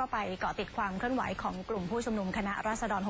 ก็ไปเกาะติดความเคลื่อนไหวของกลุ่มผู้ชุมนุมคณะราษฎร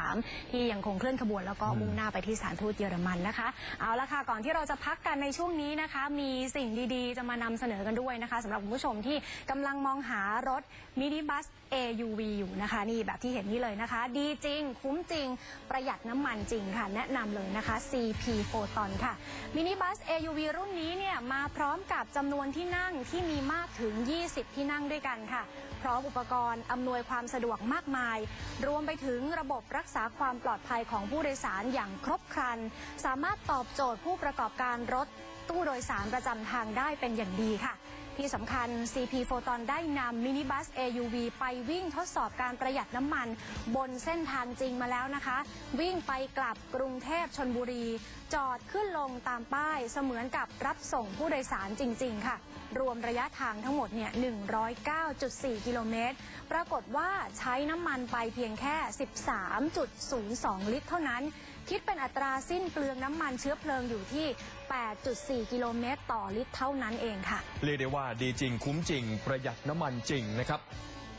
63 ที่ยังคงเคลื่อนขบวนแล้วก็มุ่งหน้าไปที่สถานทูตเยอรมันนะคะ เอาละค่ะ ก่อนที่เราจะพักกันในช่วงนี้นะคะ มีสิ่งดีๆ จะมานำเสนอกันด้วยนะคะสำหรับคุณผู้ชมที่กำลังมองหารถมินิบัส AUV อยู่นะคะ นี่แบบที่เห็นนี่เลยนะคะ ดีจริง คุ้มจริง ประหยัดน้ำมันจริงค่ะ แนะนำเลยนะคะ CP Photon ค่ะมินิบัส AUV รุ่นนี้เนี่ยมาพร้อมกับจำนวนที่นั่งที่มีมากถึง 20 ที่นั่งด้วยกันค่ะ พร้อมอุปกรณ์อำนวยความสะดวกมากมาย รวมไปถึงระบบรักษาความปลอดภัยของผู้โดยสารอย่างครบครัน สามารถตอบโจทย์ผู้ประกอบการรถตู้โดยสารประจำทางได้เป็นอย่างดีค่ะ ที่สำคัญ CP Photon ได้นำมินิบัส AUV ไปวิ่งทดสอบการประหยัดน้ำมัน บนเส้นทางจริงมาแล้วนะคะ วิ่งไปกลับกรุงเทพชนบุรี จอดขึ้นลงตามป้ายเสมือนกับรับส่งผู้โดยสารจริง ๆ ค่ะ รวมระยะทางทั้งหมดเนี่ย 109.4 กิโลเมตร ปรากฏว่าใช้น้ำมันไปเพียงแค่ 13.02 ลิตรเท่านั้นคิดเป็นอัตราสิ้นเปลืองน้ำมันเชื้อเพลิงอยู่ที่ 8.4 กิโลเมตรต่อลิตรเท่านั้นเองค่ะ เรียกได้ว่าดีจริงคุ้มจริง ประหยัดน้ำมันจริงนะครับ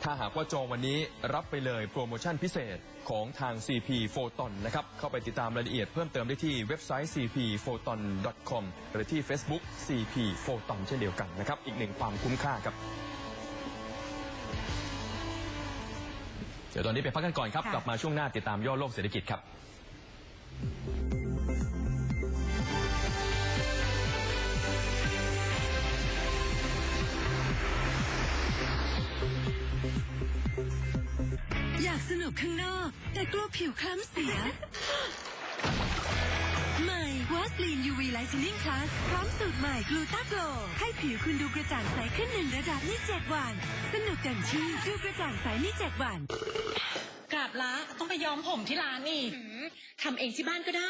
ถ้าหากว่าจองวันนี้รับไปเลยโปรโมชั่นพิเศษของทาง CP Photon นะครับ เข้าไปติดตามรายละเอียดเพิ่มเติมได้ที่เว็บไซต์ cpphoton.com หรือที่ Facebook CP Photon เช่นเดียวกันนะครับ อีกหนึ่งความคุ้มค่าครับ เดี๋ยวตอนนี้ไปพักกันก่อนครับ ค่ะ กลับมาช่วงหน้าติดตามย่อโลกเศรษฐกิจครับ อยากสนุกข้างนอก แต่กลัวผิวคล้ำเสีย ใหม่วอสลีน UV Lightening Plus พร้อมสูตรใหม่กลูตาโกลให้ผิวคุณดูกระจ่างใสขึ้นหนึ่งระดับใน 7 วัน สนุกเต็มที่ดูกระจ่างใสใน 7 วัน กราบละต้อง ไปย้อมผมที่ร้านอีกทำเองที่บ้านก็ได้